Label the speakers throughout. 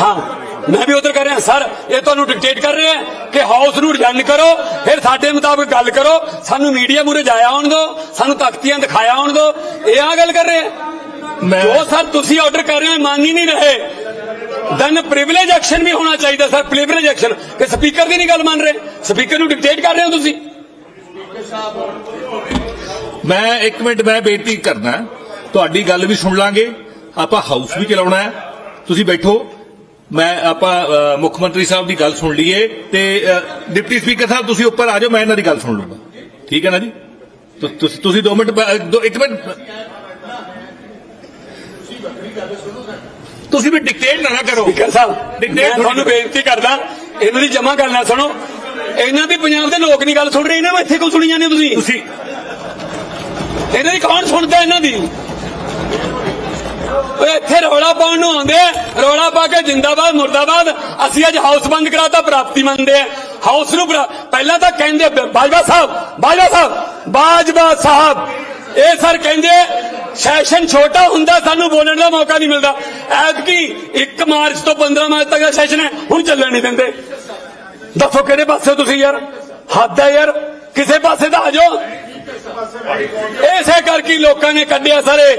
Speaker 1: ਹਾਂ ਮੈਂ ਵੀ ਉਧਰ ਕਰ ਰਿਹਾ ਸਰ ਇਹ ਤੁਹਾਨੂੰ ਡਿਕਟੇਟ ਕਰ ਰਹੇ ਕਿ ਹਾਊਸ ਨੂੰ ਰਿਜਨ ਕਰੋ ਫਿਰ ਸਾਡੇ ਮੁਤਾਬਕ ਗੱਲ ਕਰੋ ਸਾਨੂੰ ਮੀਡੀਆ ਮੂਰੇ ਜਾਇਆ ਆਉਣ ਦਿਓ ਸਾਨੂੰ ਤਖਤੀਆਂ ਦਿਖਾਇਆ ਆਉਣ ਦਿਓ ਇਹ ਆ ਗੱਲ ਕਰ ਰਹੇ ਜੋ ਸਰ ਤੁਸੀਂ ਆਰਡਰ ਕਰ ਰਹੇ ਹੋ ਮੰਨ ਹੀ ਨਹੀਂ ਰਹੇ। ਦੈਨ ਪ੍ਰਿਵਿਲੇਜ ਐਕਸ਼ਨ ਵੀ ਹੋਣਾ ਚਾਹੀਦਾ ਸਰ ਪ੍ਰਿਵਿਲੇਜ ਐਕਸ਼ਨ ਕਿ ਸਪੀਕਰ ਦੀ ਨਹੀਂ ਗੱਲ ਮੰਨ ਰਹੇ? ਸਪੀਕਰ ਨੂੰ ਡਿਕਟੇਟ ਕਰ ਰਹੇ ਹੋ ਤੁਸੀਂ?
Speaker 2: ਮੈਂ ਇੱਕ ਮਿੰਟ ਮੈਂ ਬੇਨਤੀ ਕਰਨਾ ਤੁਹਾਡੀ ਗੱਲ ਵੀ ਸੁਣ ਲਾਂਗੇ। ਆਪਾਂ ਹਾਊਸ ਵੀ ਚਲਾਉਣਾ ਹੈ। ਤੁਸੀਂ ਬੈਠੋ। ਮੈਂ ਆਪਾਂ ਮੁੱਖ ਮੰਤਰੀ ਸਾਹਿਬ ਦੀ ਗੱਲ ਸੁਣ ਲਈਏ ਤੇ ਡਿਪਟੀ ਸਪੀਕਰ ਸਾਹਿਬ ਤੁਸੀਂ ਉੱਪਰ ਆ ਜਾਓ ਮੈਂ ਇਹਨਾਂ ਦੀ ਗੱਲ ਸੁਣ ਲੂੰਗਾ ਠੀਕ ਹੈ ਨਾ ਜੀ? ਤੁਸੀਂ ਤੁਸੀਂ 2 ਮਿੰਟ ਬ- ਦੋ- ਇੱਕ ਮਿੰਟ। ਤੁਸੀਂ ਵੀ ਡਿਕਟੇਟ ਨਾ ਕਰੋ।
Speaker 1: ਸਪੀਕਰ ਸਾਹਿਬ
Speaker 2: ਡਿਕਟੇਟ
Speaker 1: ਮੈਂ ਤੁਹਾਨੂੰ ਬੇਨਤੀ ਕਰਦਾ ਇਹਨਾਂ ਦੀ ਜਮਾ ਕਰਨਾ ਸੁਣੋ। ਇਹਨਾਂ ਦੀ ਪੰਜਾਬ ਦੇ ਲੋਕ ਨਹੀਂ ਗੱਲ ਸੁਣ ਰਹੇ ਇਹਨਾਂ ਨੂੰ ਇੱਥੇ ਕਿਉਂ ਸੁਣੀ ਜਾਂਦੇ ਤੁਸੀਂ?
Speaker 2: ਤੁਸੀਂ
Speaker 1: ਇਹਨਾਂ ਦੀ ਕੌਣ ਸੁਣਦਾ ਇਹਨਾਂ ਦੀ? ਓਏ ਇੱਥੇ ਰੌਲਾ ਪਾਉਣ ਨੂੰ ਆਉਂਦੇ ਆ। ਪਾ ਕੇ ਜਿੰਦਾਬਾਦ, ਮੁਰਦਾਬਾਦ। ਅਸੀਂ ਅੱਜ ਹਾਊਸ ਬੰਦ ਕਰਾਤਾ, ਪ੍ਰਾਪਤੀ ਮੰਨਦੇ ਆ। ਹਾਊਸ ਨੂੰ ਪਹਿਲਾਂ ਤਾਂ ਕਹਿੰਦੇ ਬਾਜਵਾ ਸਾਹਿਬ ਬਾਜਵਾ ਸਾਹਿਬ ਬਾਜਵਾ ਸਾਹਿਬ। ਇਹ ਸਰ ਕਹਿੰਦੇ ਸੈਸ਼ਨ ਛੋਟਾ ਹੁੰਦਾ, ਸਾਨੂੰ ਬੋਲਣ ਦਾ ਮੌਕਾ ਨਹੀਂ ਮਿਲਦਾ। ਐਤਕੀ 1 ਮਾਰਚ ਤੋਂ 15 ਮਾਰਚ ਤੱਕ ਦਾ ਸੈਸ਼ਨ ਹੈ, ਹੁਣ ਚੱਲਣ ਨਹੀਂ ਦਿੰਦੇ। ਦੱਸੋ ਕਿਹੜੇ ਪਾਸੇ ਤੁਸੀਂ ਯਾਰ? ਹੱਦ ਹੈ ਯਾਰ। ਕਿਸੇ ਪਾਸੇ ਤਾਂ ਆ ਜਾਓ। ਇਸੇ ਕਰਕੇ ਲੋਕਾਂ ਨੇ ਕੱਢਿਆ ਸਾਰੇ।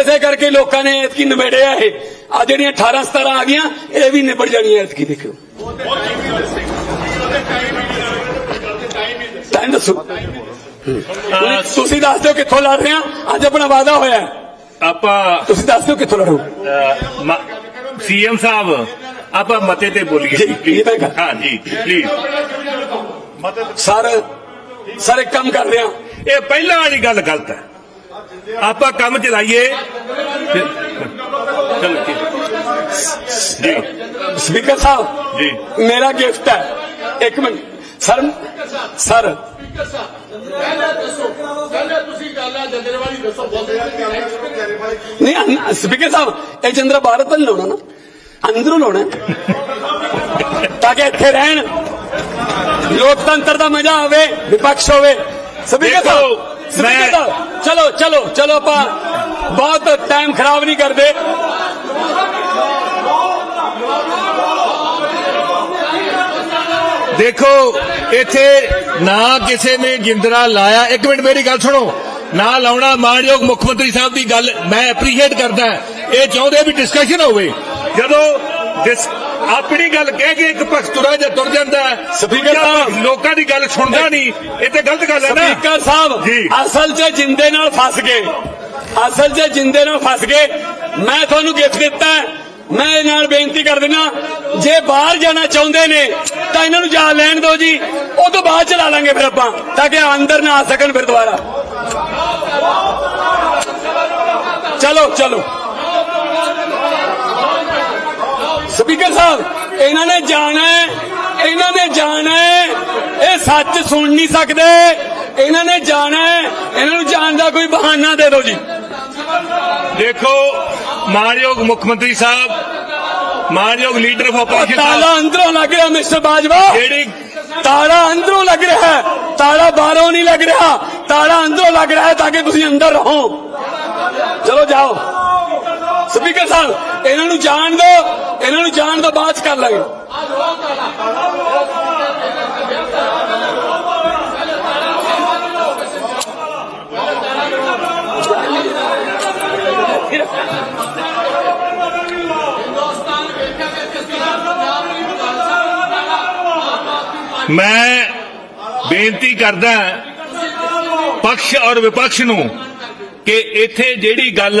Speaker 1: ਇਸੇ ਕਰਕੇ ਲੋਕਾਂ ਨੇ ਇਤਕੀ ਨਿਬੇੜਿਆ ਇਹ। ਆ ਜਿਹੜੀਆਂ 18 17 ਆ ਗਈਆਂ ਇਹ ਵੀ ਨਿਬੜ ਜਾਣੀਆਂ ਇਤਕੀ ਦੇਖਿਓ। ਟਾਈਮ ਦੱਸੋ। ਤੁਸੀਂ ਦੱਸ ਦਿਓ ਕਿੱਥੋਂ ਲੜ ਰਹੇ ਆ? ਅੱਜ ਆਪਣਾ ਵਾਅਦਾ ਹੋਇਆ।
Speaker 2: ਆਪਾਂ
Speaker 1: ਤੁਸੀਂ ਦੱਸ ਦਿਓ ਕਿੱਥੋਂ ਲੜੋ।
Speaker 2: ਸੀਐਮ ਸਾਹਿਬ ਆਪਾਂ ਮਤੇ ਤੇ ਬੋਲੀਏ। ਹਾਂ ਜੀ ਪਲੀਜ਼
Speaker 1: ਸਰ ਸਰ ਇੱਕ ਕੰਮ ਕਰਦੇ ਆ।
Speaker 2: ਇਹ ਪਹਿਲਾਂ ਵਾਲੀ ਗੱਲ ਗਲਤ ਹੈ। ਆਪਾਂ ਕੰਮ ਚਲਾਈਏ। ਚਲੋ ਜੀ।
Speaker 1: ਸਪੀਕਰ ਸਾਹਿਬ
Speaker 2: ਜੀ।
Speaker 1: ਮੇਰਾ ਗਿਫਟ ਹੈ। ਇੱਕ ਮਿੰਟ। Sir sir. ਨਹੀਂ ਸਪੀਕਰ ਸਾਹਿਬ ਇਹ ਚੰਦਰਾ ਭਾਰਤ ਨਹੀਂ ਲਾਉਣਾ ਨਾ। ਅੰਦਰੋਂ ਲਾਉਣਾ। ਤਾਂ ਕਿ ਇੱਥੇ ਰਹਿਣ। ਲੋਕਤੰਤਰ ਦਾ ਮਜ਼ਾ ਆਵੇ ਵਿਪਕਸ਼ ਹੋਵੇ। ਸਪੀਕਰ ਸਾਹਿਬ ਸਪੀਕਰ ਸਾਹਿਬ ਚਲੋ ਚਲੋ ਚਲੋ ਆਪਾਂ ਬਹੁਤ ਟਾਈਮ ਖਰਾਬ ਨਹੀਂ ਕਰਦੇ।
Speaker 2: ਦੇਖੋ ਇੱਥੇ ਨਾ ਕਿਸੇ ਨੇ ਜਿੰਦਰਾ ਲਾਇਆ। ਇੱਕ ਮਿੰਟ ਮੇਰੀ ਗੱਲ ਸੁਣੋ। ਨਾ ਲਾਉਣਾ ਮਾਨਯੋਗ ਮੁੱਖ ਮੰਤਰੀ ਸਾਹਿਬ ਦੀ ਗੱਲ ਮੈਂ ਐਪਰੀਸ਼ੀਏਟ ਕਰਦਾ। ਇਹ ਚਾਹੁੰਦੇ ਵੀ ਡਿਸਕਸ਼ਨ ਹੋਵੇ। ਜਦੋਂ ਆਪਣੀ ਗੱਲ ਕਹਿ ਕੇ ਇੱਕ ਪੱਖ ਤੁਰਾ ਜਾਂ ਤੁਰ ਜਾਂਦਾ
Speaker 1: ਸਪੀਕਰ ਸਾਹਿਬ।
Speaker 2: ਲੋਕਾਂ ਦੀ ਗੱਲ ਸੁਣਦਾ ਨਹੀਂ ਇਹ ਤੇ ਗਲਤ ਗੱਲ ਹੈ ਨਾ
Speaker 1: ਸਪੀਕਰ ਸਾਹਿਬ। ਅਸਲ 'ਚ ਜਿੰਦੇ ਨਾਲ ਫਸ ਗਏ ਅਸਲ 'ਚ ਜਿੰਦੇ ਨਾਲ ਫਸ ਗਏ ਮੈਂ ਤੁਹਾਨੂੰ ਗਿਫਟ ਦਿੱਤਾ। ਮੈਂ ਇਹ ਨਾਲ ਬੇਨਤੀ ਕਰ ਦਿੰਦਾ ਜੇ ਬਾਹਰ ਜਾਣਾ ਚਾਹੁੰਦੇ ਨੇ ਤਾਂ ਇਹਨਾਂ ਨੂੰ ਜਾ ਲੈਣ ਦਿਓ ਜੀ ਉਹ ਤੋਂ ਬਾਅਦ ਚਲਾ ਲਾਂਗੇ ਫਿਰ ਆਪਾਂ ਤਾਂ ਕਿ ਅੰਦਰ ਨਾ ਆ ਸਕਣ ਫਿਰ ਦੁਬਾਰਾ ਚਲੋ ਚਲੋ ਸਪੀਕਰ ਸਾਹਿਬ ਇਹਨਾਂ ਨੇ ਜਾਣਾ ਇਹਨਾਂ ਨੇ ਜਾਣਾ ਇਹ ਸੱਚ ਸੁਣ ਨਹੀਂ ਸਕਦੇ। ਇਹਨਾਂ ਨੇ ਜਾਣਾ ਇਹਨਾਂ ਨੂੰ ਜਾਣ ਦਾ ਕੋਈ ਬਹਾਨਾ ਦੇ ਦਿਓ ਜੀ।
Speaker 2: ਦੇਖੋ ਮਾਨਯੋਗ ਮੁੱਖ ਮੰਤਰੀ ਸਾਹਿਬ ਮਾਨਯੋਗ ਲੀਡਰ ਆਫ ਆਪੋਜੀਸ਼ਨ
Speaker 1: ਤਾਲਾ ਅੰਦਰੋਂ ਲੱਗ ਰਿਹਾ ਮਿਸਟਰ ਬਾਜਵਾ।
Speaker 2: ਜਿਹੜੀ
Speaker 1: ਤਾਲਾ ਅੰਦਰੋਂ ਲੱਗ ਰਿਹਾ ਹੈ। ਤਾਲਾ ਬਾਹਰੋਂ ਨਹੀਂ ਲੱਗ ਰਿਹਾ। ਤਾਲਾ ਅੰਦਰੋਂ ਲੱਗ ਰਿਹਾ ਹੈ ਤਾਂ ਕਿ ਤੁਸੀਂ ਅੰਦਰ ਰਹੋ। ਚਲੋ ਜਾਓ। ਸਪੀਕਰ ਸਾਹਿਬ, ਇਹਨਾਂ ਨੂੰ ਜਾਣ ਦਿਓ ਇਹਨਾਂ ਨੂੰ ਜਾਣ ਤੋਂ ਬਾਅਦ 'ਚ ਕਰ ਲਾਂਗੇ।
Speaker 2: ਮੈਂ ਬੇਨਤੀ ਕਰਦਾ ਪਕਸ਼ ਔਰ ਵਿਪਕਸ਼ ਨੂੰ ਕਿ ਇੱਥੇ ਜਿਹੜੀ ਗੱਲ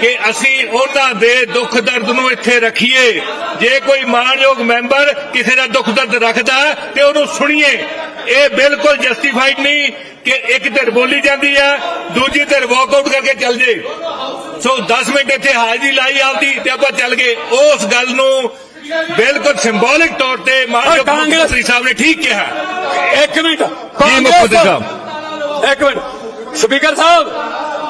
Speaker 2: ਕਿ ਅਸੀਂ ਉਹਨਾਂ ਦੇ ਦੁੱਖ ਦਰਦ ਨੂੰ ਇੱਥੇ ਰੱਖੀਏ। ਜੇ ਕੋਈ ਮਾਨਯੋਗ ਮੈਂਬਰ ਕਿਸੇ ਦਾ ਦੁੱਖ ਦਰਦ ਰੱਖਦਾ ਤੇ ਉਹਨੂੰ ਸੁਣੀਏ। ਇਹ ਬਿਲਕੁਲ ਜਸਟੀਫਾਈਡ ਨਹੀਂ ਕਿ ਇੱਕ ਧਿਰ ਬੋਲੀ ਜਾਂਦੀ ਹੈ ਦੂਜੀ ਧਿਰ ਵਾਕਆਊਟ ਕਰਕੇ ਚੱਲ ਜੇ। ਸੋ 10 ਮਿੰਟ ਇੱਥੇ ਹਾਜ਼ਰੀ ਲਾਈ ਆਪਦੀ ਤੇ ਆਪਾਂ ਚੱਲ ਗਏ। ਉਸ ਗੱਲ ਨੂੰ ਬਿਲਕੁਲ ਸਿੰਬੋਲਿਕ ਤੌਰ ਤੇ ਮਾਨਯੋਗ
Speaker 1: ਕਾਂਗਰਸ-
Speaker 2: ਮੰਤਰੀ ਸਾਹਿਬ ਨੇ ਠੀਕ ਕਿਹਾ।
Speaker 1: ਇੱਕ ਮਿੰਟ।
Speaker 2: ਜੀ ਸਾਹਿਬ।
Speaker 1: ਇੱਕ ਮਿੰਟ। ਸਪੀਕਰ ਸਾਹਿਬ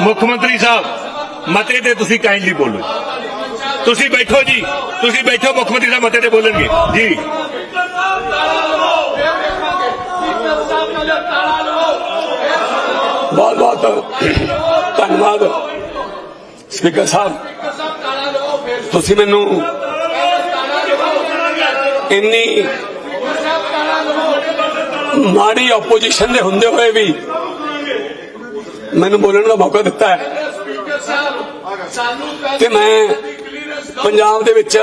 Speaker 2: ਮੁੱਖ ਮੰਤਰੀ ਸਾਹਿਬ, ਮਤੇ ਤੇ ਤੁਸੀਂ ਕਾਈਂਡਲੀ ਬੋਲੋ ਤੁਸੀਂ ਬੈਠੋ ਜੀ, ਤੁਸੀਂ ਬੈਠੋ, ਮੁੱਖ ਮੰਤਰੀ ਸਾਹਿਬ ਮਤੇ ਤੇ ਬੋਲਣਗੇ। ਜੀ।
Speaker 1: ਬਹੁਤ ਬਹੁਤ ਧੰਨਵਾਦ। ਸਪੀਕਰ ਸਾਹਿਬ, ਤੁਸੀਂ ਮੈਨੂੰ ਇੰਨੀ ਮਾੜੀ ਆਪੋਜੀਸ਼ਨ ਦੇ ਹੁੰਦੇ ਹੋਏ ਵੀ ਮੈਨੂੰ ਬੋਲਣ ਦਾ ਮੌਕਾ ਦਿੱਤਾ ਹੈ। ਤੇ ਮੈਂ ਪੰਜਾਬ ਦੇ ਵਿੱਚ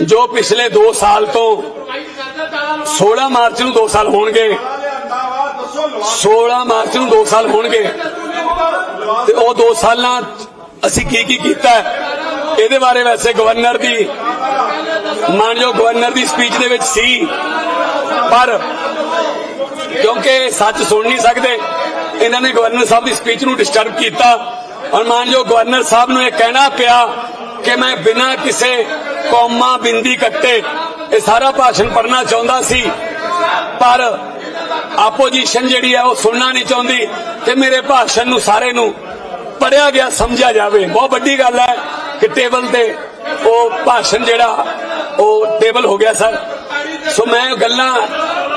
Speaker 1: ਜੋ ਪਿਛਲੇ 2 ਸਾਲ ਤੋਂ 16 ਮਾਰਚ ਨੂੰ 2 ਸਾਲ ਹੋਣਗੇ 16 ਮਾਰਚ ਨੂੰ 2 ਸਾਲ ਹੋਣਗੇ, ਤੇ ਉਹ 2 ਸਾਲਾਂ ਅਸੀਂ ਕੀ ਕੀ ਕੀਤਾ ਇਹਦੇ ਬਾਰੇ ਵੈਸੇ ਗਵਰਨਰ ਦੀ ਮਾਨਯੋਗ ਗਵਰਨਰ ਦੀ ਸਪੀਚ ਦੇ ਵਿੱਚ ਸੀ, ਪਰ ਕਿਉਂਕਿ ਸੱਚ ਸੁਣ ਨਹੀਂ ਸਕਦੇ ਇਹਨਾਂ ਨੇ ਗਵਰਨਰ ਸਾਹਿਬ ਦੀ ਸਪੀਚ ਨੂੰ ਡਿਸਟਰਬ ਕੀਤਾ। ਔਰ ਮਾਨਯੋਗ ਗਵਰਨਰ ਸਾਹਿਬ ਨੂੰ ਇਹ ਕਹਿਣਾ ਪਿਆ ਕਿ ਮੈਂ ਬਿਨਾਂ ਕਿਸੇ ਕੌਮਾ ਬਿੰਦੀ ਕੱਟੇ ਇਹ ਸਾਰਾ ਭਾਸ਼ਣ ਪੜਨਾ ਚਾਹੁੰਦਾ ਸੀ, ਪਰ ਆਪੋਜੀਸ਼ਨ ਜਿਹੜੀ ਹੈ ਉਹ ਸੁਣਨਾ ਨਹੀਂ ਚਾਹੁੰਦੀ ਤੇ ਮੇਰੇ ਭਾਸ਼ਣ ਨੂੰ ਸਾਰੇ ਨੂੰ ਪੜਿਆ ਗਿਆ, ਸਮਝਿਆ ਜਾਵੇ। ਬਹੁਤ ਵੱਡੀ ਗੱਲ ਹੈ ਕਿ ਟੇਬਲ ਤੇ ਉਹ ਭਾਸ਼ਣ ਜਿਹੜਾ, ਉਹ ਟੇਬਲ ਹੋ ਗਿਆ ਸਰ ਸੋ ਮੈਂ ਗੱਲਾਂ,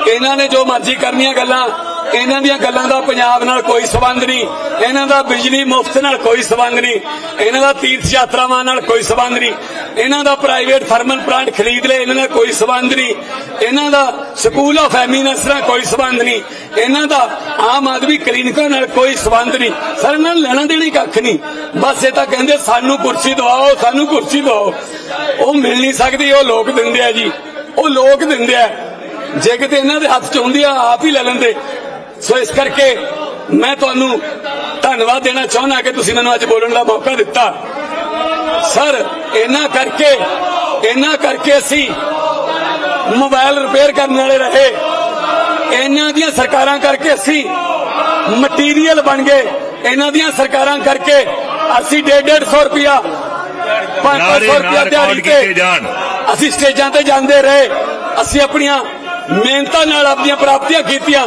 Speaker 1: ਇਹਨਾਂ ਨੇ ਜੋ ਮਰਜ਼ੀ ਕਰਨੀਆਂ ਗੱਲਾਂ ਇਹਨਾਂ ਦੀਆਂ ਗੱਲਾਂ ਦਾ ਪੰਜਾਬ ਨਾਲ ਕੋਈ ਸਬੰਧ ਨਹੀਂ। ਇਹਨਾਂ ਦਾ ਬਿਜਲੀ ਮੁਫਤ ਨਾਲ ਕੋਈ ਸਬੰਧ ਨਹੀਂ। ਇਹਨਾਂ ਦਾ ਤੀਰਥ ਯਾਤਰਾਵਾਂ ਨਾਲ ਕੋਈ ਸਬੰਧ ਨਹੀਂ। ਇਹਨਾਂ ਦਾ ਪ੍ਰਾਈਵੇਟ ਥਰਮਲ ਪਲਾਂਟ ਖਰੀਦ ਲਏ, ਇਹਨਾਂ ਨਾਲ ਕੋਈ ਸਬੰਧ ਨਹੀਂ। ਇਹਨਾਂ ਦਾ ਸਕੂਲ ਆਫ ਐਮੀਨੈਂਸ ਨਾਲ ਕੋਈ ਸਬੰਧ ਨਹੀਂ। ਇਹਨਾਂ ਦਾ ਆਮ ਆਦਮੀ ਕਲੀਨਿਕਾਂ ਨਾਲ ਕੋਈ ਸਬੰਧ ਨਹੀਂ। ਸਰ, ਇਹਨਾਂ ਨੂੰ ਲੈਣਾ ਦੇਣੀ ਕੱਖ ਨਹੀਂ। ਬਸ ਇਹ ਤਾਂ ਕਹਿੰਦੇ ਸਾਨੂੰ ਕੁਰਸੀ ਦਵਾਓ, ਸਾਨੂੰ ਕੁਰਸੀ ਦਵਾਓ। ਉਹ ਮਿਲ ਨਹੀਂ ਸਕਦੀ, ਉਹ ਲੋਕ ਦਿੰਦੇ ਆ ਜੀ। ਉਹ ਲੋਕ ਦਿੰਦੇ ਆ। ਜੇ ਕਿਤੇ ਇਹਨਾਂ ਦੇ ਹੱਥ ਚ ਹੁੰਦੀ ਆ, ਆਪ ਹੀ ਲੈ ਲੈਂਦੇ। ਸੋ ਇਸ ਕਰਕੇ ਮੈਂ ਤੁਹਾਨੂੰ ਧੰਨਵਾਦ ਦੇਣਾ ਚਾਹੁੰਦਾ ਕਿ ਤੁਸੀਂ ਮੈਨੂੰ ਅੱਜ ਬੋਲਣ ਦਾ ਮੌਕਾ ਦਿੱਤਾ। ਸਰ ਇਹਨਾਂ ਕਰਕੇ ਇਹਨਾਂ ਕਰਕੇ ਅਸੀਂ ਮੋਬਾਈਲ ਰਿਪੇਅਰ ਕਰਨ ਵਾਲੇ ਰਹੇ। ਇਹਨਾਂ ਦੀਆਂ ਸਰਕਾਰਾਂ ਕਰਕੇ ਅਸੀਂ ਮਟੀਰੀਅਲ ਬਣ ਗਏ। ਇਹਨਾਂ ਦੀਆਂ ਸਰਕਾਰਾਂ ਕਰਕੇ ਅਸੀਂ 150 ਰੁਪਿਆ 500
Speaker 2: ਨਾਰੇ
Speaker 1: ਰੁਪਿਆ ਦਿਹਾੜੀ ਤੇ
Speaker 2: ਜਾਣ।
Speaker 1: ਅਸੀਂ ਸਟੇਜਾਂ ਤੇ ਜਾਂਦੇ ਰਹੇ। ਅਸੀਂ ਆਪਣੀਆਂ ਮਿਹਨਤਾਂ ਨਾਲ ਆਪਣੀਆਂ ਪ੍ਰਾਪਤੀਆਂ ਕੀਤੀਆਂ।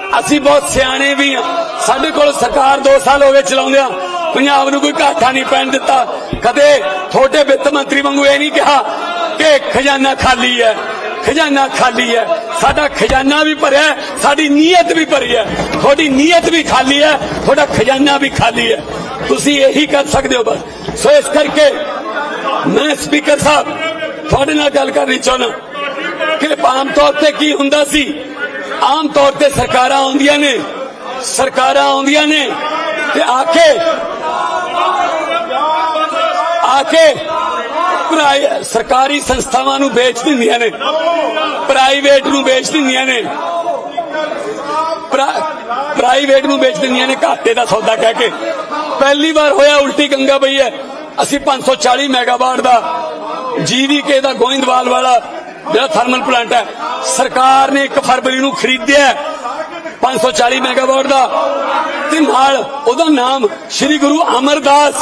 Speaker 1: ਅਸੀਂ ਬਹੁਤ ਸਿਆਣੇ ਵੀ ਹਾਂ ਸਾਡੇ ਕੋਲ ਸਰਕਾਰ 2 ਸਾਲ ਹੋ ਗਏ ਚਲਾਉਂਦਿਆਂ ਪੰਜਾਬ ਨੂੰ ਕੋਈ ਘਾਟਾ ਨਹੀਂ ਪੈਣ ਦਿੱਤਾ। ਕਦੇ ਤੁਹਾਡੇ ਵਿੱਤ ਮੰਤਰੀ ਵਾਂਗੂ ਇਹ ਨਹੀਂ ਕਿਹਾ ਕਿ ਖਜ਼ਾਨਾ ਖਾਲੀ ਹੈ। ਖਜ਼ਾਨਾ ਖਾਲੀ ਹੈ। ਸਾਡਾ ਖਜ਼ਾਨਾ ਵੀ ਭਰਿਆ ਸਾਡੀ ਨੀਅਤ ਵੀ ਭਰੀ ਹੈ। ਤੁਹਾਡੀ ਨੀਅਤ ਵੀ ਖਾਲੀ ਹੈ, ਤੁਹਾਡਾ ਖਜ਼ਾਨਾ ਵੀ ਖਾਲੀ ਹੈ। ਤੁਸੀਂ ਇਹੀ ਕਰ ਸਕਦੇ ਹੋ ਬਸ। ਸੋ ਇਸ ਕਰਕੇ ਮੈਂ ਸਪੀਕਰ ਸਾਹਿਬ, ਤੁਹਾਡੇ ਨਾਲ ਗੱਲ ਕਰਨੀ ਚਾਹੁੰਦਾ। ਕਿ ਆਮ ਤੌਰ ਤੇ ਕੀ ਹੁੰਦਾ ਸੀ? ਆਮ ਤੌਰ ਤੇ ਸਰਕਾਰਾਂ ਆਉਂਦੀਆਂ ਨੇ, ਸਰਕਾਰਾਂ ਆਉਂਦੀਆਂ ਨੇ ਤੇ ਆ ਕੇ ਆ ਕੇ ਪ੍ਰਾਈ- ਸਰਕਾਰੀ ਸੰਸਥਾਵਾਂ ਨੂੰ ਵੇਚ ਦਿੰਦੀਆਂ ਨੇ, ਪ੍ਰਾਈਵੇਟ ਨੂੰ ਵੇਚ ਦਿੰਦੀਆਂ ਨੇ ਪ੍ਰਾਈਵੇਟ ਨੂੰ ਵੇਚ ਦਿੰਦੀਆਂ ਨੇ, ਘਾਟੇ ਦਾ ਸੌਦਾ ਕਹਿ ਕੇ। ਪਹਿਲੀ ਵਾਰ ਹੋਇਆ ਉਲਟੀ ਗੰਗਾ ਪਈ ਹੈ, ਅਸੀਂ 540 ਮੈਗਾਵਾਟ ਦਾ ਜੀਵੀਕੇ ਦਾ ਗੋਇੰਦਵਾਲ ਵਾਲਾ ਜਿਹੜਾ ਥਰਮਲ ਪਲਾਂਟ ਹੈ ਸਰਕਾਰ ਨੇ 1 ਫਰਵਰੀ ਨੂੰ ਖਰੀਦਿਆ ਹੈ 540 ਮੈਗਾਵਾਟ ਦਾ। ਤੇ ਨਾਲ ਉਹਦਾ ਨਾਮ ਸ੍ਰੀ ਗੁਰੂ ਅਮਰਦਾਸ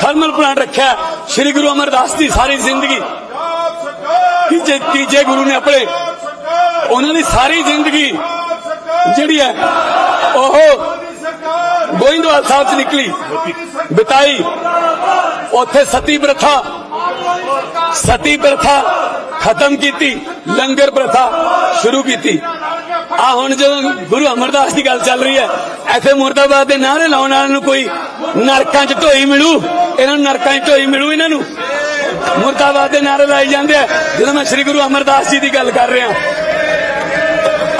Speaker 1: ਥਰਮਲ ਪਲਾਂਟ ਰੱਖਿਆ ਸ੍ਰੀ ਗੁਰੂ ਅਮਰਦਾਸ ਦੀ ਸਾਰੀ ਜ਼ਿੰਦਗੀ। ਤੀਜੇ ਤੀਜੇ ਗੁਰੂ ਨੇ ਆਪਣੇ ਉਹਨਾਂ ਦੀ ਸਾਰੀ ਜ਼ਿੰਦਗੀ ਜਿਹੜੀ ਹੈ, ਉਹ ਗੋਇੰਦਵਾਲ ਸਾਹਿਬ ਚ ਨਿਕਲੀ, ਬਿਤਾਈ। ਉੱਥੇ ਸਤੀ ਪ੍ਰਥਾ ਸਤੀ ਪ੍ਰਥਾ ਖਤਮ ਕੀਤੀ, ਲੰਗਰ ਪ੍ਰਥਾ ਸ਼ੁਰੂ ਕੀਤੀ। ਆ ਹੁਣ ਜਦੋਂ ਗੁਰੂ ਅਮਰਦਾਸ ਦੀ ਗੱਲ ਚੱਲ ਰਹੀ ਹੈ, ਇੱਥੇ ਮੁਰਦਾਬਾਦ ਦੇ ਨਾਰੇ ਲਾਉਣ ਵਾਲਿਆਂ ਨੂੰ ਕੋਈ ਨਰਕਾਂ 'ਚ ਢੋਈ ਮਿਲੂ? ਇਹਨਾਂ ਨੂੰ ਨਰਕਾਂ 'ਚ ਢੋਈ ਮਿਲੂ ਇਹਨਾਂ ਨੂੰ? ਮੁਰਦਾਬਾਦ ਦੇ ਨਾਰੇ ਲਾਏ ਜਾਂਦੇ ਆ। ਜਦੋਂ ਮੈਂ ਸ੍ਰੀ ਗੁਰੂ ਅਮਰਦਾਸ ਜੀ ਦੀ ਗੱਲ ਕਰ ਰਿਹਾ,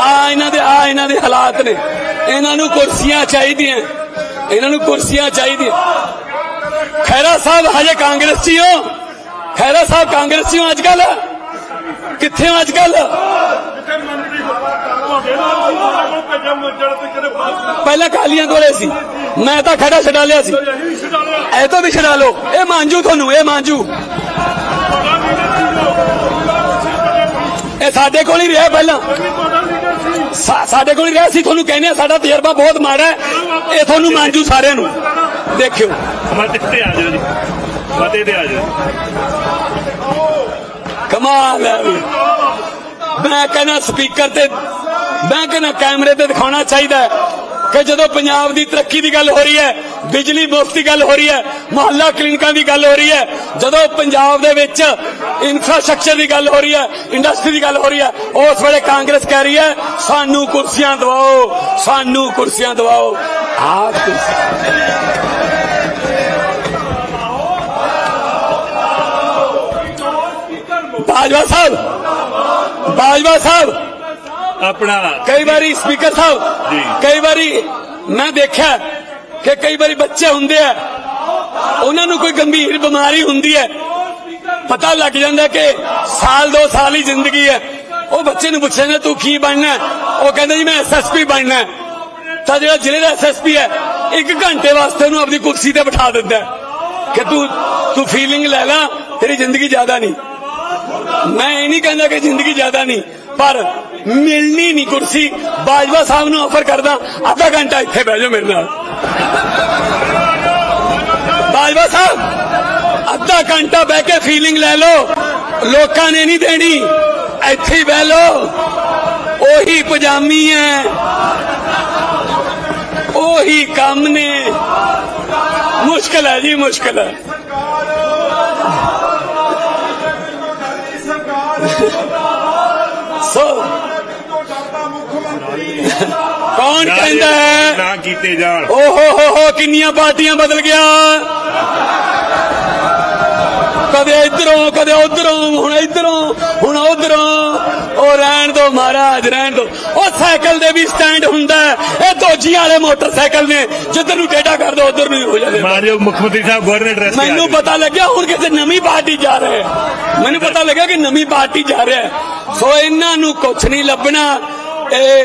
Speaker 1: ਆ ਇਹਨਾਂ ਦੇ, ਆ ਇਹਨਾਂ ਦੇ ਹਾਲਾਤ ਨੇ। ਇਹਨਾਂ ਨੂੰ ਕੁਰਸੀਆਂ ਚਾਹੀਦੀਆਂ, ਇਹਨਾਂ ਨੂੰ ਕੁਰਸੀਆਂ ਚਾਹੀਦੀਆਂ। ਖੈਰਾ ਸਾਹਿਬ, ਹਜੇ ਕਾਂਗਰਸੀ ਹੋ? ਖੈਰਾ ਸਾਹਿਬ ਕਾਂਗਰਸੀ ਹੋ ਅੱਜ ਕੱਲ ਕਿੱਥੇ ਅੱਜ ਕੱਲ ਪਹਿਲਾਂ ਕਾਲੀਆਂ ਕੋਲੇ ਸੀ। ਮੈਂ ਤਾਂ ਖੜਾ ਛਡਾ ਲਿਆ ਸੀ। ਇਹ ਤੋਂ ਵੀ ਛਡਾ ਲਓ। ਇਹ ਮਾਂਜੂ ਤੁਹਾਨੂੰ ਇਹ ਮਾਂਜੂ। ਇਹ ਸਾਡੇ ਕੋਲ ਹੀ ਰਿਹਾ ਪਹਿਲਾਂ। ਸਾਡੇ ਕੋਲ ਹੀ ਰਿਹਾ ਸੀ। ਤੁਹਾਨੂੰ ਕਹਿੰਦੇ ਆ ਸਾਡਾ ਤਜਰਬਾ ਬਹੁਤ ਮਾੜਾ ਹੈ। ਇਹ ਤੁਹਾਨੂੰ ਮਾਂਜੂ ਸਾਰਿਆਂ ਨੂੰ। ਦੇਖਿਓ।
Speaker 2: ਮਤੇ ਤੇ ਆ ਜਾਓ ਜੀ। ਮਤੇ ਤੇ ਆ ਜਾਓ
Speaker 1: ਕਮਾਲ ਹੈ ਵੀ। ਮੈਂ ਕਹਿੰਦਾ ਸਪੀਕਰ ਤੇ, ਮੈਂ ਕਹਿੰਦਾ ਕੈਮਰੇ ਤੇ ਦਿਖਾਉਣਾ ਚਾਹੀਦਾ ਹੈ ਕਿ ਜਦੋਂ ਪੰਜਾਬ ਦੀ ਤਰੱਕੀ ਦੀ ਗੱਲ ਹੋ ਰਹੀ ਹੈ, ਬਿਜਲੀ ਮੁਫਤ ਦੀ ਗੱਲ ਹੋ ਰਹੀ ਹੈ, ਮੁਹੱਲਾ ਕਲੀਨਿਕਾਂ ਦੀ ਗੱਲ ਹੋ ਰਹੀ ਹੈ, ਜਦੋਂ ਪੰਜਾਬ ਦੇ ਵਿੱਚ ਇਨਫਰਾਸਟ੍ਰਕਚਰ ਦੀ ਗੱਲ ਹੋ ਰਹੀ ਹੈ ਇੰਡਸਟਰੀ ਦੀ ਗੱਲ ਹੋ ਰਹੀ ਹੈ, ਉਸ ਵੇਲੇ ਕਾਂਗਰਸ ਕਹਿ ਰਹੀ ਹੈ, ਸਾਨੂੰ ਕੁਰਸੀਆਂ ਦਿਵਾਓ, ਸਾਨੂੰ ਕੁਰਸੀਆਂ ਦਿਵਾਓ। ਆਹ ਕੁਰਸੀ। ਬਾਜਵਾ ਸਾਹਿਬ ਬਾਜਵਾ ਸਾਹਿਬ
Speaker 2: ਆਪਣਾ
Speaker 1: ਕਈ ਵਾਰੀ ਸਪੀਕਰ। ਸਾਹਿਬ ਕਈ ਵਾਰੀ ਮੈਂ ਦੇਖਿਆ ਕਿ ਕਈ ਵਾਰੀ ਬੱਚੇ ਹੁੰਦੇ ਆ ਉਹਨਾਂ ਨੂੰ ਕੋਈ ਗੰਭੀਰ ਬਿਮਾਰੀ ਹੁੰਦੀ ਹੈ ਪਤਾ ਲੱਗ ਜਾਂਦਾ ਕਿ ਸਾਲ ਦੋ ਸਾਲ ਹੀ ਜ਼ਿੰਦਗੀ ਹੈ ਉਹ ਬੱਚੇ ਨੂੰ ਪੁੱਛਦੇ ਤੂੰ ਕੀ ਬਣਨਾ? ਉਹ ਕਹਿੰਦਾ ਜੀ ਮੈਂ ਐਸਐਸਪੀ ਬਣਨਾ। ਤਾਂ ਜਿਹੜਾ ਜ਼ਿਲ੍ਹੇ ਦਾ ਐਸਐਸਪੀ ਹੈ ਇੱਕ ਘੰਟੇ ਵਾਸਤੇ ਉਹਨੂੰ ਆਪਣੀ ਕੁਰਸੀ ਤੇ ਬਿਠਾ ਦਿੰਦਾ ਕਿ ਤੂੰ ਤੂੰ ਫੀਲਿੰਗ ਲੈ ਲੈ ਤੇਰੀ ਜ਼ਿੰਦਗੀ ਜ਼ਿਆਦਾ ਨਹੀਂ ਮੈਂ ਇਹ ਨਹੀਂ ਕਹਿੰਦਾ ਕਿ ਜ਼ਿੰਦਗੀ ਜ਼ਿਆਦਾ ਨਹੀਂ, ਪਰ ਮਿਲਣੀ ਨਹੀਂ ਕੁਰਸੀ। ਬਾਜਵਾ ਸਾਹਿਬ ਨੂੰ ਆਫਰ ਕਰਦਾ, ਅੱਧਾ ਘੰਟਾ ਇੱਥੇ ਬਹਿ ਜਾਓ ਮੇਰੇ ਨਾਲ। ਬਾਜਵਾ ਸਾਹਿਬ, ਅੱਧਾ ਘੰਟਾ ਬਹਿ ਕੇ ਫੀਲਿੰਗ ਲੈ ਲਓ। ਲੋਕਾਂ ਨੇ ਨਹੀਂ ਦੇਣੀ, ਇੱਥੇ ਹੀ ਬਹਿ ਲਓ। ਉਹੀ ਪਜਾਮੀ ਹੈ ਉਹੀ ਕੰਮ ਨੇ। ਮੁਸ਼ਕਲ ਹੈ ਜੀ, ਮੁਸ਼ਕਲ ਹੈ। ਕੌਣ ਕਹਿੰਦਾ ਹੈ?
Speaker 2: ਨਾ ਕੀਤੇ ਜਾਣ।
Speaker 1: ਓ ਹੋ ਹੋ ਹੋ ਕਿੰਨੀਆਂ ਪਾਰਟੀਆਂ ਬਦਲ ਗਿਆ। ਕਦੇ ਇਧਰੋਂ ਕਦੇ ਉਧਰੋਂ ਹੁਣ ਇਧਰੋਂ ਹੁਣ ਉਧਰੋਂ। ਉਹ ਰਹਿਣ ਦੋ ਮਹਾਰਾਜ ਰਹਿਣ ਦੋ। ਉਹ ਸਾਈਕਲ ਦੇ ਵੀ ਸਟੈਂਡ ਹੁੰਦਾ ਹੈ। ਇਹ ਦੋਜੀਆਂ ਵਾਲੇ ਮੋਟਰਸਾਈਕਲ ਨੇ। ਜਿੱਧਰ ਨੂੰ ਟੇਢਾ ਕਰ ਦੋ ਉਧਰ ਨੂੰ ਹੀ ਹੋ ਜਾਂਦੇ
Speaker 2: ਮਾਨਯੋਗ ਮੁੱਖ ਮੰਤਰੀ ਸਾਹਿਬ ਗਵਰਨਰ ਐਡਰੈਸ
Speaker 1: ਮੈਨੂੰ। ਪਤਾ ਲੱਗਿਆ ਹੁਣ ਕਿਸੇ ਨਵੀਂ ਪਾਰਟੀ ਜਾ ਰਹੇ ਮੈਨੂੰ ਪਤਾ ਲੱਗਿਆ ਕਿ ਨਵੀਂ ਪਾਰਟੀ ਜਾ ਰਿਹਾ ਸੋ ਇਹਨਾਂ ਨੂੰ ਕੁਝ ਨਹੀਂ ਲੱਭਣਾ। ਇਹ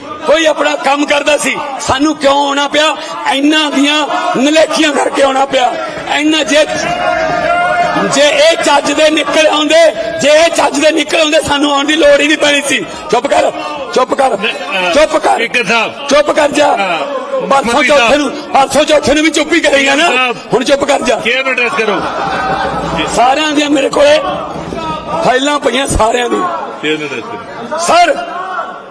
Speaker 1: ਕੋਈ ਆਪਣਾ ਕੰਮ ਕਰਦਾ ਸੀ ਸਾਨੂੰ ਕਿਉਂ ਆਉਣਾ ਪਿਆ? ਇੰਨਾ ਦੀਆਂ ਨਲੇਖੀਆਂ ਕਰਕੇ ਆਉਣਾ ਪਿਆ। ਇੰਨਾ ਜੇ ਜੇ ਇਹ ਚੱਜ ਦੇ ਨਿਕਲ ਆਉਂਦੇ ਜੇ ਇਹ ਚੱਜ ਦੇ ਨਿਕਲ ਆਉਂਦੇ ਸਾਨੂੰ ਆਉਣ ਦੀ ਲੋੜ ਹੀ ਨਹੀਂ ਪੈਣੀ ਸੀ। ਚੁੱਪ ਕਰ ਚੁੱਪ ਕਰ ਚੁੱਪ ਕਰ। ਚੁੱਪ ਕਰ ਜਾ। ਪਰਸੋਂ ਚੌਥੇ। ਨੂੰ ਪਰਸੋਂ ਚੌਥੇ ਨੂੰ ਵੀ ਚੁੱਪ ਹੀ ਕਰੇਗਾ ਨਾ। ਹੁਣ ਚੁੱਪ ਕਰ ਜਾ।
Speaker 2: ਨੂੰ ਐਡਰੈਸ ਕਰੋ।
Speaker 1: ਸਾਰਿਆਂ ਦੀਆਂ ਮੇਰੇ ਕੋਲੇ ਫਾਈਲਾਂ ਪਈਆਂ ਸਾਰਿਆਂ ਦੀ ਸਰ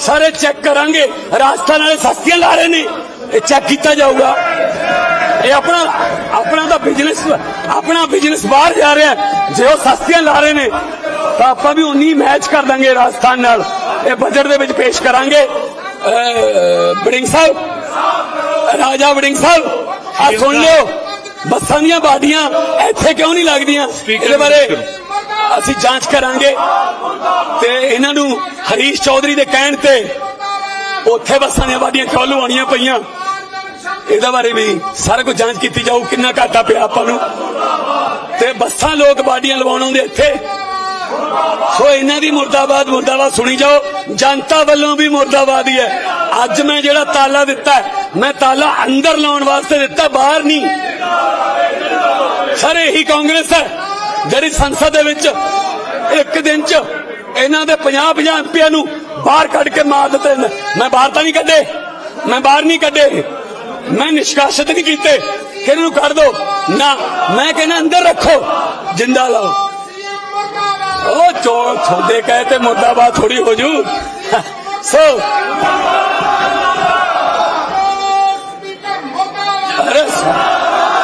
Speaker 1: ਸਾਰੇ ਚੈੱਕ ਕਰਾਂਗੇ। ਰਾਜਸਥਾਨ ਵਾਲੇ ਸਸਤੀਆਂ ਲਾ ਰਹੇ ਨੇ। ਇਹ ਚੈੱਕ ਕੀਤਾ ਜਾਊਗਾ। ਇਹ ਆਪਣਾ ਆਪਣਾ ਤਾਂ ਬਿਜ਼ਨਸ ਆਪਣਾ ਬਿਜ਼ਨਸ ਬਾਹਰ ਜਾ ਰਿਹਾ। ਜੇ ਉਹ ਸਸਤੀਆਂ ਲਾ ਰਹੇ ਨੇ ਤਾਂ ਆਪਾਂ ਵੀ ਉਨੀ ਮੈਚ ਕਰ ਦਾਂਗੇ ਰਾਜਸਥਾਨ ਨਾਲ। ਇਹ ਬਜਟ ਦੇ ਵਿੱਚ ਪੇਸ਼ ਕਰਾਂਗੇ। ਬੜਿੰਗ ਸਾਹਿਬ। ਰਾਜਾ ਵੜਿੰਗ ਸਾਹਿਬ ਆ ਸੁਣ ਲਿਓ। ਬੱਸਾਂ ਦੀਆਂ ਬਾਡੀਆਂ ਇੱਥੇ ਕਿਉਂ ਨਹੀਂ ਲੱਗਦੀਆਂ? ਇਹਦੇ ਬਾਰੇ ਅਸੀਂ ਜਾਂਚ ਕਰਾਂਗੇ। ਤੇ ਇਹਨਾਂ ਨੂੰ ਹਰੀਸ਼ ਚੌਧਰੀ ਦੇ ਕਹਿਣ ਤੇ ਉੱਥੇ ਬੱਸਾਂ ਦੀਆਂ ਬਾਡੀਆਂ ਕਿਉਂ ਲਵਾਉਣੀਆਂ ਪਈਆਂ। ਇਹਦੇ ਬਾਰੇ ਵੀ ਸਾਰਾ ਕੁਝ ਜਾਂਚ ਕੀਤੀ ਜਾਊ, ਕਿੰਨਾ ਘਾਟਾ ਪਿਆ ਆਪਾਂ ਨੂੰ। ਤੇ ਬੱਸਾਂ ਲੋਕ ਵਾਡੀਆਂ ਲਵਾਉਣ ਆਉਂਦੇ ਇੱਥੇ। ਸੋ ਇਹਨਾਂ ਦੀ ਮੁਰਦਾਬਾਦ ਮੁਰਦਾਬਾਦ ਸੁਣੀ ਜਾਓ। ਜਨਤਾ ਵੱਲੋਂ ਵੀ ਮੁਰਦਾਬਾਦ ਹੀ। ਹੈ ਅੱਜ ਮੈਂ ਜਿਹੜਾ ਤਾਲਾ ਦਿੱਤਾ ਮੈਂ ਤਾਲਾ ਅੰਦਰ ਲਾਉਣ ਵਾਸਤੇ ਦਿੱਤਾ, ਬਾਹਰ ਨਹੀਂ। ਸਰ, ਇਹੀ ਕਾਂਗਰਸ ਹੈ। ਜਿਹੜੀ ਸੰਸਦ ਦੇ ਵਿੱਚ ਇੱਕ ਦਿਨ ਚ ਇਹਨਾਂ ਦੇ 50 50 ਐਮਪੀਆਂ ਨੂੰ ਬਾਹਰ ਕੱਢ ਕੇ ਮਾਰ ਦਿੱਤੇ ਨੇ। ਮੈਂ ਬਾਹਰ ਤਾਂ ਨਹੀਂ ਕੱਢੇ। ਮੈਂ ਬਾਹਰ ਨਹੀਂ ਕੱਢੇ। ਮੈਂ ਨਿਸ਼ਕਾਸਿਤ ਨਹੀਂ ਕੀਤੇ ਕਿ ਇਹਨਾਂ ਨੂੰ ਕੱਢ ਦੋ। ਨਾ, ਮੈਂ ਕਹਿੰਦਾ ਅੰਦਰ ਰੱਖੋ। ਜਿੰਦਾ ਲਾਓ। ਉਹ ਚੋਰ, ਤੁਹਾਡੇ ਕਹੇ ਤੇ ਮੁਰਦਾਬਾਦ ਥੋੜੀ ਹੋ ਜੂ। ਸੋ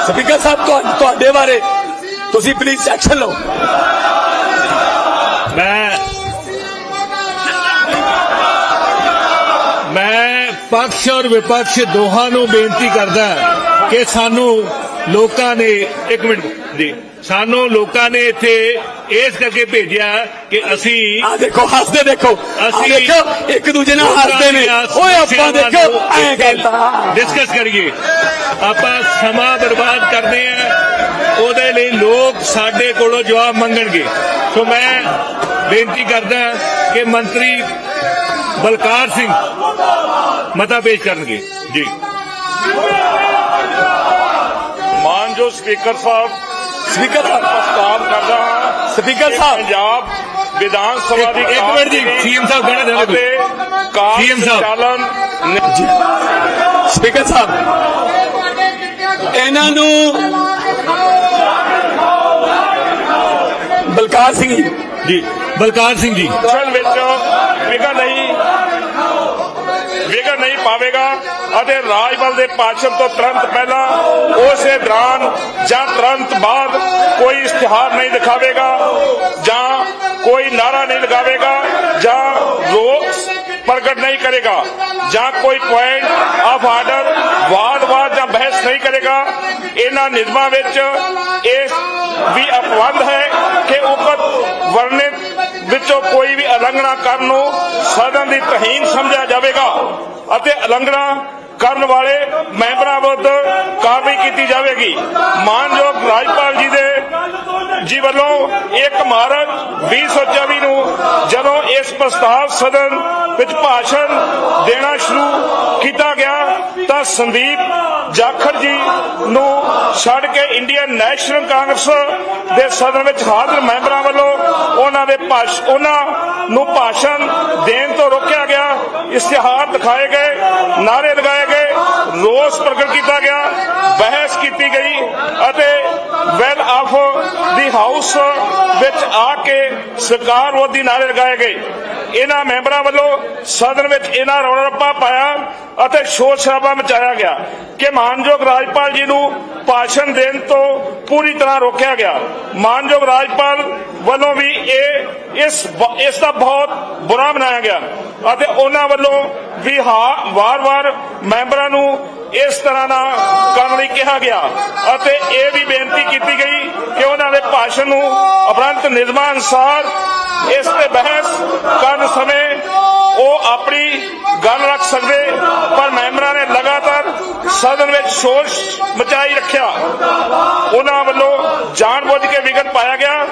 Speaker 1: ਸਪੀਕਰ ਸਾਹਿਬ ਤੁਹਾਡੇ ਬਾਰੇ ਤੁਸੀਂ ਪਲੀਜ਼ ਐਕਸ਼ਨ ਲਓ।
Speaker 2: ਮੈਂ ਮੈਂ ਪਕਸ਼ ਔਰ ਵਿਪਕਸ਼ ਦੋਹਾਂ ਨੂੰ ਬੇਨਤੀ ਕਰਦਾ ਕਿ ਸਾਨੂੰ ਲੋਕਾਂ ਨੇ ਇੱਕ ਮਿੰਟ ਜੀ। ਸਾਨੂੰ ਲੋਕਾਂ ਨੇ ਇੱਥੇ ਇਸ ਕਰਕੇ ਭੇਜਿਆ ਕਿ ਅਸੀਂ
Speaker 1: ਆ ਦੇਖੋ ਹੱਸਦੇ ਦੇਖੋ।
Speaker 2: ਅਸੀਂ
Speaker 1: ਦੇਖੋ ਇੱਕ ਦੂਜੇ ਨਾਲ ਹੱਸਦੇ ਨੇ। ਓਏ ਆਪਾਂ ਦੇਖੋ ਐ ਕਹਿੰਦਾ।
Speaker 2: ਡਿਸਕਸ ਕਰੀਏ। ਆਪਾਂ ਸਮਾਂ ਬਰਬਾਦ ਕਰਦੇ ਆ ਉਹਦੇ ਲਈ ਲੋਕ ਸਾਡੇ ਕੋਲੋਂ ਜਵਾਬ ਮੰਗਣਗੇ। ਸੋ ਮੈਂ ਬੇਨਤੀ ਕਰਦਾ ਕਿ ਮੰਤਰੀ ਬਲਕਾਰ ਸਿੰਘ ਮਤਾ ਪੇਸ਼ ਕਰਨਗੇ। ਜੀ।
Speaker 3: ਮਾਨਯੋਗ ਸਪੀਕਰ ਸਾਹਿਬ
Speaker 1: ਸਪੀਕਰ ਸਾਹਿਬ
Speaker 3: ਪ੍ਰਸਤਾਵ ਕਰਦਾ ਹਾਂ
Speaker 1: ਸਪੀਕਰ ਸਾਹਿਬ।
Speaker 3: ਪੰਜਾਬ ਵਿਧਾਨ ਸਭਾ ਦੀ
Speaker 2: ਇੱਕ- ਮਿੰਟ ਜੀ, CM ਸਾਹਿਬ ਕਹਿਣਾ
Speaker 3: ਅਤੇ ਕਾਰ
Speaker 2: CM ਸਾਹਿਬ।
Speaker 1: ਸਪੀਕਰ ਸਾਹਿਬ। ਇਹਨਾਂ ਨੂੰ ਬਲਕਾਰ ਸਿੰਘ ਜੀ।
Speaker 2: ਜੀ ਬਲਕਾਰ ਸਿੰਘ ਜੀ।
Speaker 3: ਨਿਰੀਖਣ ਵਿੱਚ ਵਿਘਨ ਨਹੀਂ ਵਿਘਨ ਨਹੀਂ ਪਾਵੇਗਾ ਅਤੇ ਰਾਜਪਾਲ ਦੇ ਭਾਸ਼ਣ ਤੋਂ ਤੁਰੰਤ ਪਹਿਲਾਂ ਉਸੇ ਦੌਰਾਨ ਜਾਂ ਤੁਰੰਤ ਬਾਅਦ ਕੋਈ ਇਸ਼ਤਿਹਾਰ ਨਹੀਂ ਦਿਖਾਵੇਗਾ ਜਾਂ ਕੋਈ ਨਾਰਾ ਨਹੀਂ ਲਗਾਵੇਗਾ ਜਾਂ ਰੋਸ ਪ੍ਰਗਟ ਨਹੀਂ ਕਰੇਗਾ ਜਾਂ ਕੋਈ ਪੁਆਇੰਟ ਆਫ ਆਰਡਰ ਵਾਦ-ਵਾਦ ਜਾਂ ਬਹਿਸ ਨਹੀਂ ਕਰੇਗਾ। ਇਹਨਾਂ ਨਿਯਮਾਂ ਵਿੱਚ ਇਹ ਵੀ ਅਪਵੰਦ ਹੈ ਕਿ ਉਪਰ ਵਰਣਿਤ ਵਿੱਚੋਂ ਕੋਈ ਵੀ ਉਲੰਘਣਾ ਕਰਨ ਨੂੰ ਸਦਨ ਦੀ ਤਹੀਨ ਸਮਝਿਆ ਜਾਵੇਗਾ ਅਤੇ ਉਲੰਘਣਾ ਕਰਨ ਵਾਲੇ ਮੈਂਬਰਾਂ ਵਿਰੁੱਧ ਕਾਰਵਾਈ ਕੀਤੀ ਜਾਵੇਗੀ। ਮਾਨਯੋਗ ਰਾਜਪਾਲ ਜੀ ਦੇ ਜੀ ਵੱਲੋਂ 1 ਮਾਰਚ 2024 ਨੂੰ ਜਦੋਂ ਇਸ ਪ੍ਰਸਤਾਵ ਸਦਨ ਵਿੱਚ ਭਾਸ਼ਣ ਦੇਣਾ ਸ਼ੁਰੂ ਕੀਤਾ ਗਿਆ ਤਾਂ ਸੰਦੀਪ ਜਾਖੜ ਜੀ ਨੂੰ ਛੱਡ ਕੇ ਇੰਡੀਅਨ ਨੈਸ਼ਨਲ ਕਾਂਗਰਸ ਦੇ ਸਦਨ ਵਿੱਚ ਹਾਜ਼ਰ ਮੈਂਬਰਾਂ ਵੱਲੋਂ ਉਹਨਾਂ ਦੇ ਭਾਸ਼, ਉਹਨਾਂ ਨੂੰ ਭਾਸ਼ਣ ਦੇਣ ਤੋਂ ਰੋਕਿਆ ਗਿਆ। ਇਸ਼ਤਿਹਾਰ ਦਿਖਾਏ ਗਏ ਨਾਰੇ ਲਗਾਏ ਗਏ, ਰੋਸ ਪ੍ਰਗਟ ਕੀਤਾ ਗਿਆ, ਬਹਿਸ ਕੀਤੀ ਗਈ ਅਤੇ Uh, well of the house ਵਿੱਚ ਆ ਕੇ ਸਰਕਾਰ ਵਿਰੋਧੀ ਨਾਰੇ ਲਗਾਏ ਗਏ। ਇਹਨਾਂ ਮੈਂਬਰਾਂ ਵੱਲੋਂ ਸਦਨ ਵਿੱਚ ਇਹਨਾਂ ਰੌਲਾ ਪਾਇਆ ਅਤੇ ਸ਼ੋਰ ਸ਼ਰਾਬਾ ਮਚਾਇਆ ਗਿਆ ਕਿ ਮਾਨਯੋਗ ਰਾਜਪਾਲ ਜੀ ਨੂੰ ਭਾਸ਼ਣ ਦੇਣ ਤੋਂ ਪੂਰੀ ਤਰ੍ਹਾਂ ਰੋਕਿਆ ਗਿਆ। ਮਾਨਯੋਗ ਰਾਜਪਾਲ ਵੱਲੋਂ ਵੀ ਇਹ ਇਸ ਇਸ ਦਾ ਬਹੁਤ ਬੁਰਾ ਬਣਾਇਆ ਗਿਆ ਅਤੇ ਉਹਨਾਂ ਵੱਲੋਂ ਵੀ ਹਾਂ, ਵਾਰ-ਵਾਰ ਮੈਂਬਰਾਂ ਨੂੰ ਇਸ ਤਰ੍ਹਾਂ ਨਾ ਕਰਨ ਲਈ ਕਿਹਾ ਗਿਆ। ਅਤੇ ਇਹ ਵੀ ਬੇਨਤੀ ਕੀਤੀ ਗਈ ਕਿ ਉਹਨਾਂ ਦੇ ਭਾਸ਼ਣ ਨੂੰ ਉਪਰੰਤ ਨਿਯਮਾਂ ਅਨੁਸਾਰ ਇਸ ਤੇ ਬਹਿਸ ਕਰਨ ਸਮੇਂ ਉਹ ਆਪਣੀ ਗੱਲ ਰੱਖ ਸਕਦੇ, ਪਰ ਮੈਂਬਰਾਂ ਨੇ ਲਗਾਤਾਰ ਸਦਨ ਵਿੱਚ ਸ਼ੋਰ ਮਚਾਈ ਰੱਖਿਆ। ਉਹਨਾਂ ਵੱਲੋਂ ਜਾਣਬੁੱਝ ਕੇ ਵਿਗੜ ਪਾਇਆ ਗਿਆ,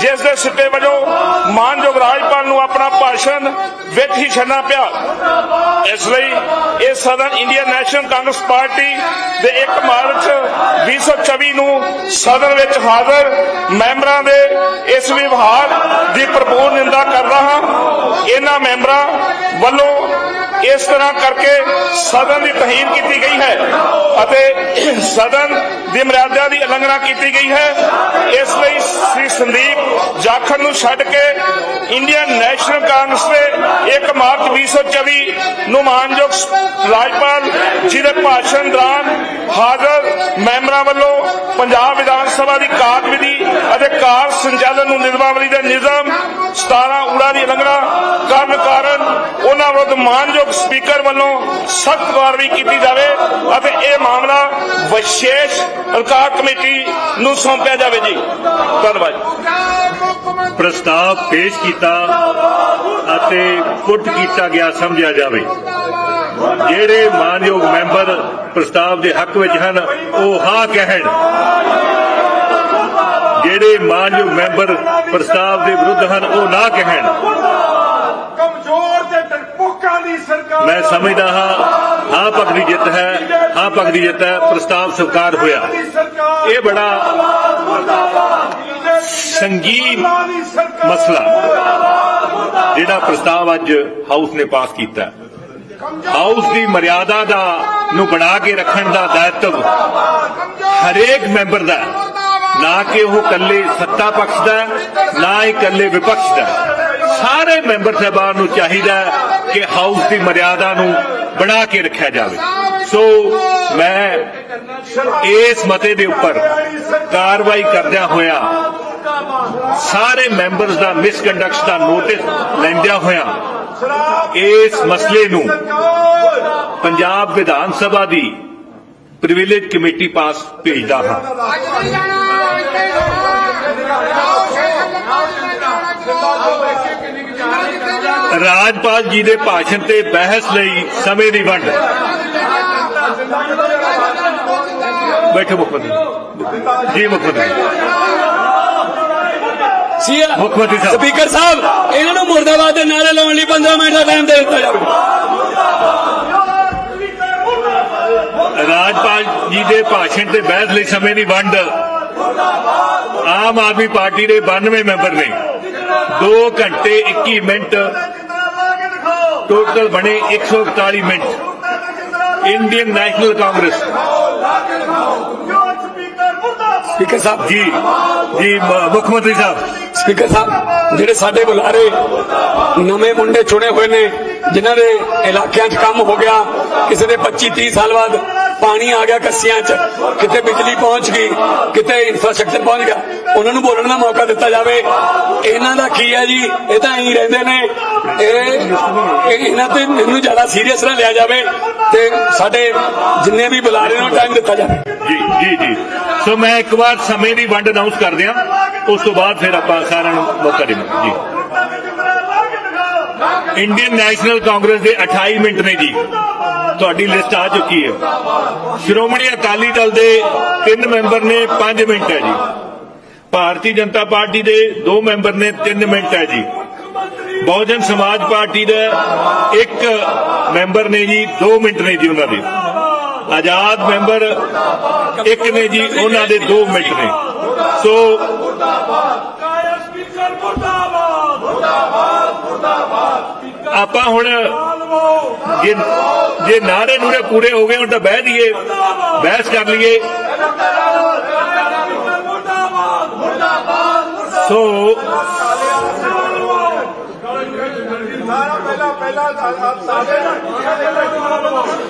Speaker 3: ਜਿਸ ਦੇ ਸਿੱਟੇ ਵਜੋਂ ਮਾਨਯੋਗ ਰਾਜਪਾਲ ਨੂੰ ਆਪਣਾ ਭਾਸ਼ਣ ਵਿੱਚ ਹੀ ਛੱਡਣਾ ਪਿਆ। ਇਸ ਲਈ ਇਹ ਸਦਨ ਇੰਡੀਅਨ ਨੈਸ਼ਨਲ ਕਾਂਗਰਸ ਪਾਰਟੀ ਦੇ 1 ਮਾਰਚ 2024 ਨੂੰ ਸਦਨ ਵਿੱਚ ਹਾਜ਼ਰ ਮੈਂਬਰਾਂ ਦੇ ਇਸ ਵਿਵਹਾਰ ਦੀ ਭਰਪੂਰ ਨਿੰਦਾ ਕਰਦਾ ਹਾਂ। ਇਹਨਾਂ ਮੈਂਬਰਾਂ ਵੱਲੋਂ ਇਸ ਤਰ੍ਹਾਂ ਕਰਕੇ ਸਦਨ ਦੀ ਤਹੀਨ ਕੀਤੀ ਗਈ ਹੈ। ਅਤੇ ਸਦਨ ਦੀ ਮਰਿਆਦਾ ਦੀ ਉਲੰਘਣਾ ਕੀਤੀ ਗਈ ਹੈ। ਇਸ ਲਈ ਸ੍ਰੀ ਸੰਦੀਪ ਜਾਖੜ ਨੂੰ ਛੱਡ ਕੇ ਇੰਡੀਅਨ ਨੈਸ਼ਨਲ ਕਾਂਗਰਸ ਦੇ 1 ਮਾਰਚ 2024 ਨੂੰ ਮਾਨਯੋਗ ਰਾਜਪਾਲ ਜੀ ਦੇ ਭਾਸ਼ਣ ਦੌਰਾਨ ਹਾਜ਼ਰ ਮੈਂਬਰਾਂ ਵੱਲੋਂ ਪੰਜਾਬ ਵਿਧਾਨ ਸਭਾ ਦੀ ਕਾਰਜਵਿਧੀ ਅਤੇ ਕਾਰ ਸੰਚਾਲਨ ਨੂੰ ਨਿਯਮਾਵਲੀ ਦੇ ਨਿਯਮ 17 ਉੜਾ ਦੀ ਉਲੰਘਣਾ ਕਰਨ ਕਾਰਨ ਉਹਨਾਂ ਵਿਰੁੱਧ ਮਾਨਯੋਗ ਸਪੀਕਰ ਵੱਲੋਂ ਸਖਤ ਕਾਰਵਾਈ ਕੀਤੀ ਜਾਵੇ ਅਤੇ ਇਹ ਵਿਸ਼ੇਸ਼ ਰਿਕਾਰਡ ਕਮੇਟੀ ਨੂੰ ਸੌਂਪਿਆ ਜਾਵੇ ਜੀ। ਧੰਨਵਾਦ
Speaker 2: ਪ੍ਰਸਤਾਵ ਪੇਸ਼ ਕੀਤਾ ਅਤੇ ਪੁੱਟ ਕੀਤਾ ਗਿਆ ਸਮਝਿਆ ਜਾਵੇ। ਜਿਹੜੇ ਮਾਨਯੋਗ ਮੈਂਬਰ ਪ੍ਰਸਤਾਵ ਦੇ ਹੱਕ ਵਿੱਚ ਹਨ ਉਹ ਹਾਂ ਕਹਿਣ। ਜਿਹੜੇ ਮਾਨਯੋਗ ਮੈਂਬਰ ਪ੍ਰਸਤਾਵ ਦੇ ਵਿਰੁੱਧ ਹਨ ਉਹ ਨਾ ਕਹਿਣ।
Speaker 4: ਕਮਜ਼ੋਰ ਤੇ ਡਰਪੋਕਾਂ ਦੀ ਸਰਕਾਰ।
Speaker 2: ਮੈਂ ਸਮਝਦਾ ਹਾਂ ਹਾਂ ਪੱਖ ਦੀ ਜਿੱਤ ਹੈ ਹਾਂ ਪੱਖ ਦੀ ਜਿੱਤ ਹੈ, ਪ੍ਰਸਤਾਵ ਸਵੀਕਾਰ ਹੋਇਆ। ਇਹ ਬੜਾ ਸੰਗੀਨ ਮਸਲਾ, ਜਿਹੜਾ ਪ੍ਰਸਤਾਵ ਅੱਜ ਹਾਊਸ ਨੇ ਪਾਸ ਕੀਤਾ। ਹਾਊਸ ਦੀ ਮਰਿਆਦਾ ਦਾ ਨੂੰ ਬਣਾ ਕੇ ਰੱਖਣ ਦਾ ਦਾਇਤਵ ਹਰੇਕ ਮੈਂਬਰ ਦਾ ਨਾ ਕਿ ਉਹ ਇਕੱਲੇ ਸੱਤਾ ਪਕਸ਼ ਦਾ ਨਾ ਹੀ ਇਕੱਲੇ ਵਿਪਕਸ਼ ਦਾ ਸਾਰੇ ਮੈਂਬਰ ਸਾਹਿਬਾਨ ਨੂੰ ਚਾਹੀਦਾ ਕਿ ਹਾਊਸ ਦੀ ਮਰਿਆਦਾ ਨੂੰ ਬਣਾ ਕੇ ਰੱਖਿਆ ਜਾਵੇ। ਸੋ ਮੈਂ ਇਸ ਮਤੇ ਦੇ ਉੱਪਰ ਕਾਰਵਾਈ ਕਰਦਿਆਂ ਹੋਇਆ ਸਾਰੇ ਮੈਂਬਰਸ ਦਾ ਮਿਸਕੰਡਕਟ ਦਾ ਨੋਟਿਸ ਲੈਂਦਿਆਂ ਹੋਇਆ ਇਸ ਮਸਲੇ ਨੂੰ ਪੰਜਾਬ ਵਿਧਾਨ ਸਭਾ ਦੀ ਪ੍ਰਿਵਿਲੇਜ ਕਮੇਟੀ ਪਾਸ ਭੇਜਦਾ ਹਾਂ। ਰਾਜਪਾਲ ਜੀ ਦੇ ਭਾਸ਼ਣ ਤੇ ਬਹਿਸ ਲਈ ਸਮੇਂ ਦੀ ਵੰਡ। ਬੈਠੋ ਮੁੱਖ ਮੰਤਰੀ। ਜੀ ਮੁੱਖ ਮੰਤਰੀ। ਮੁੱਖ ਮੰਤਰੀ ਸਾਹਿਬ।
Speaker 1: ਸਪੀਕਰ ਸਾਹਿਬ ਇਹਨਾਂ ਨੂੰ ਮੁਰਦਾਬਾਦ ਦੇ ਨਾਰੇ ਲਾਉਣ ਲਈ 15 ਮਿੰਟ ਦਾ ਟਾਈਮ ਦੇ ਦਿੱਤਾ ਜਾਵੇ
Speaker 2: ਰਾਜਪਾਲ ਜੀ ਦੇ ਭਾਸ਼ਣ ਤੇ ਬਹਿਸ ਲਈ ਸਮੇਂ ਦੀ ਵੰਡ ਆਮ ਆਦਮੀ ਪਾਰਟੀ ਦੇ 92 ਮੈਂਬਰ ਨੇ। 2 ਘੰਟੇ 21 ਮਿੰਟ ਟੋਟਲ ਬਣੇ 141 minute Indian National Congress
Speaker 1: speaker Sahib
Speaker 2: ji ਜੀ ਮੁੱਖ ਮੰਤਰੀ ਸਾਹਿਬ
Speaker 1: ਸਪੀਕਰ ਸਾਹਿਬ ਜਿਹੜੇ ਸਾਡੇ ਬੁਲਾਰੇ ਨਵੇਂ ਮੁੰਡੇ ਚੁਣੇ ਹੋਏ ਨੇ ਜਿਨ੍ਹਾਂ ਦੇ ਇਲਾਕਿਆਂ 'ਚ ਕੰਮ ਹੋ ਗਿਆ ਕਿਸੇ ਦੇ 25 30 ਸਾਲ ਬਾਅਦ ਪਾਣੀ ਆ ਗਿਆ ਕੱਸੀਆਂ 'ਚ ਕਿਤੇ ਬਿਜਲੀ ਪਹੁੰਚ ਗਈ ਕਿਤੇ ਇਨਫਰਾਸਟ੍ਰਕਚਰ ਪਹੁੰਚ ਗਿਆ ਉਹਨਾਂ ਨੂੰ ਬੋਲਣ ਦਾ ਮੌਕਾ ਦਿੱਤਾ ਜਾਵੇ। ਇਹਨਾਂ ਦਾ ਕੀ ਹੈ ਜੀ? ਇਹ ਤਾਂ ਐਂ ਰਹਿੰਦੇ ਨੇ। ਇਹ ਇਹਨਾਂ ਤੇ ਮੈਨੂੰ ਜ਼ਿਆਦਾ ਸੀਰੀਅਸ ਨਾ ਲਿਆ ਜਾਵੇ ਤੇ ਸਾਡੇ ਜਿੰਨੇ ਵੀ ਬੁਲਾਰੇ ਨੂੰ ਟਾਈਮ ਦਿੱਤਾ ਜਾਵੇ।
Speaker 2: ਜੀ ਜੀ ਜੀ। ਸੋ ਮੈਂ ਇੱਕ ਵਾਰ ਸਮੇਂ ਦੀ ਵੰਡ ਅਨਾਉਂਸ ਕਰ ਦਿਆਂ। ਉਸ ਤੋਂ ਬਾਅਦ ਫਿਰ ਆਪਾਂ ਸਾਰਿਆਂ ਨੂੰ ਮੌਕਾ ਦੇਵਾਂਗੇ। ਜੀ। ਇੰਡੀਅਨ ਨੈਸ਼ਨਲ ਕਾਂਗਰਸ ਦੇ 28 ਮਿੰਟ ਨੇ ਜੀ। ਤੁਹਾਡੀ ਲਿਸਟ ਆ ਚੁੱਕੀ ਹੈ। ਸ਼੍ਰੋਮਣੀ ਅਕਾਲੀ ਦਲ ਦੇ 3 ਮੈਂਬਰ ਨੇ 5 ਮਿੰਟ ਹੈ ਜੀ। ਭਾਰਤੀ ਜਨਤਾ ਪਾਰਟੀ ਦੇ ਦੋ ਮੈਂਬਰ ਨੇ 3 ਮਿੰਟ ਹੈ ਜੀ। ਬਹੁਜਨ ਸਮਾਜ ਪਾਰਟੀ ਦਾ ਇੱਕ ਮੈਂਬਰ ਨੇ ਜੀ 2 ਮਿੰਟ ਨੇ ਜੀ ਉਹਨਾਂ ਦੇ। ਆਜ਼ਾਦ ਮੈਂਬਰ ਇੱਕ ਨੇ ਜੀ, ਉਹਨਾਂ ਦੇ 2 ਮਿੰਟ ਨੇ। ਸੋ ਆਪਾਂ ਹੁਣ ਜੇ ਜੇ ਨਾਰੇ ਨੂਰੇ ਪੂਰੇ ਹੋ ਗਏ, ਹੁਣ ਤਾਂ ਬਹਿ ਜਾਈਏ, ਬਹਿਸ ਕਰ ਲਈਏ। ਸੋ
Speaker 4: ਸਾਰਾ ਪਹਿਲਾਂ ਪਹਿਲਾਂ ਸਾਡੇ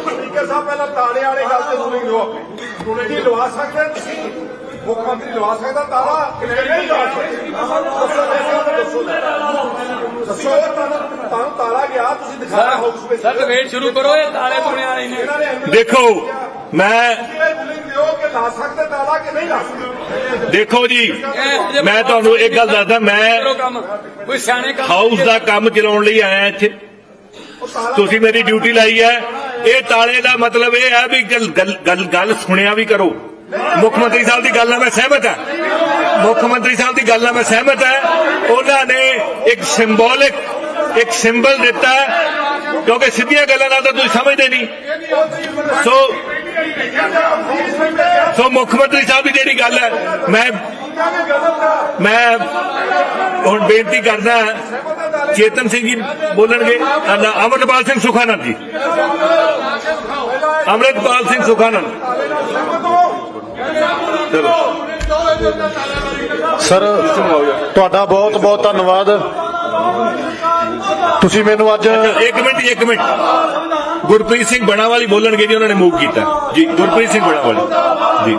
Speaker 4: ਸਪੀਕਰ ਸਾਹਿਬ ਪਹਿਲਾਂ ਤਾਲੇ ਵਾਲੇ ਗੱਲ ਤੇ ਸੁਣੀ ਆਪਣੇ ਜੀ ਲਵਾ ਸਕਦੇ ਹੋ ਤੁਸੀਂ? ਮੁੱਖ ਮੰਤਰੀ ਲਵਾ ਸਕਦਾ ਤਾਲਾ? ਕਿ ਨਹੀਂ ਲਵਾ ਸਕਦੇ? ਦੱਸੋ ਦੱਸੋ ਦੱਸੋ। ਤੁਹਾਨੂੰ ਤਾਲਾ ਗਿਆ ਤੁਸੀਂ ਦਿਖਾਇਆ ਹਾਊਸ ਵਿੱਚ।
Speaker 1: ਸਰ ਕਰੋ ਇਹ ਤਾਲੇ ਪੁਣੇ ਵਾਲੇ ਨੇ।
Speaker 4: ਇਹਨਾਂ ਨੇ ਐਮਐਲਏ
Speaker 2: ਦੇਖੋ ਮੈਂ
Speaker 4: ਰੂਲਿੰਗ ਦਿਓ ਕਿ ਲਾ ਸਕਦੇ ਤਾਲਾ ਕਿ ਨਹੀਂ ਲਾ ਸਕਦੇ?
Speaker 2: ਦੇਖੋ ਜੀ ਮੈਂ ਤੁਹਾਨੂੰ ਇੱਕ ਗੱਲ ਦੱਸਦਾ ਮੈਂ
Speaker 1: ਕੋਈ ਸਿਆਣੇ ਕੰਮ
Speaker 2: ਹਾਊਸ ਦਾ ਕੰਮ ਚਲਾਉਣ ਲਈ ਆਇਆ ਇੱਥੇ। ਤੁਸੀਂ ਮੇਰੀ ਡਿਊਟੀ ਲਾਈ ਹੈ। ਇਹ ਤਾਲੇ ਦਾ ਮਤਲਬ ਇਹ ਹੈ ਵੀ ਗੱਲ- ਗੱਲ ਗੱਲ ਗੱਲ ਸੁਣਿਆ ਵੀ ਕਰੋ। ਮੁੱਖ ਮੰਤਰੀ ਸਾਹਿਬ ਦੀ ਗੱਲ ਨਾਲ ਮੈਂ ਸਹਿਮਤ ਹਾਂ। ਮੁੱਖ ਮੰਤਰੀ ਸਾਹਿਬ ਦੀ ਗੱਲ ਨਾਲ ਮੈਂ ਸਹਿਮਤ ਹਾਂ। ਉਹਨਾਂ ਨੇ ਇੱਕ ਸਿੰਬੋਲਿਕ ਇੱਕ ਸਿੰਬਲ ਦਿੱਤਾ। ਹੈ, ਕਿਉਂਕਿ ਸਿੱਧੀਆਂ ਗੱਲਾਂ ਨਾਲ ਤਾਂ ਤੁਸੀਂ ਸਮਝਦੇ ਨਹੀਂ। ਸੋ ਸੋ ਮੁੱਖ ਮੰਤਰੀ ਸਾਹਿਬ ਦੀ ਜਿਹੜੀ ਗੱਲ ਹੈ ਮੈਂ ਮੈਂ ਹੁਣ ਬੇਨਤੀ ਕਰਦਾ ਚੇਤਨ ਸਿੰਘ ਜੀ ਬੋਲਣਗੇ ਅਮਰਪਾਲ ਸਿੰਘ ਸੁਖਾਨੰਦ ਜੀ। ਅਮਰਪਾਲ ਸਿੰਘ ਸੁਖਾਨੰਦ।
Speaker 5: ਸਰ ਤੁਹਾਡਾ ਬਹੁਤ ਬਹੁਤ ਧੰਨਵਾਦ। ਤੁਸੀਂ ਮੈਨੂੰ ਅੱਜ
Speaker 2: ਇੱਕ ਮਿੰਟ ਇੱਕ ਮਿੰਟ। ਗੁਰਪ੍ਰੀਤ ਸਿੰਘ ਬਣਾਵਾਲੀ ਬੋਲਣਗੇ ਜੀ ਉਹਨਾਂ ਨੇ ਮੂਵ ਕੀਤਾ। ਜੀ ਗੁਰਪ੍ਰੀਤ ਸਿੰਘ ਬਣਾਵਾਲੀ ਜੀ।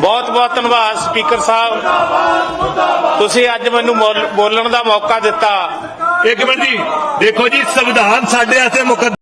Speaker 6: ਬਹੁਤ ਬਹੁਤ ਧੰਨਵਾਦ ਸਪੀਕਰ ਸਾਹਿਬ। ਤੁਸੀਂ ਅੱਜ ਮੈਨੂੰ ਬੋਲਣ ਦਾ ਮੌਕਾ ਦਿੱਤਾ।
Speaker 2: ਇੱਕ ਮਿੰਟ ਜੀ ਦੇਖੋ ਜੀ ਸੰਵਿਧਾਨ ਸਾਡੇ ਵਾਸਤੇ ਮੁਕੱਦਸ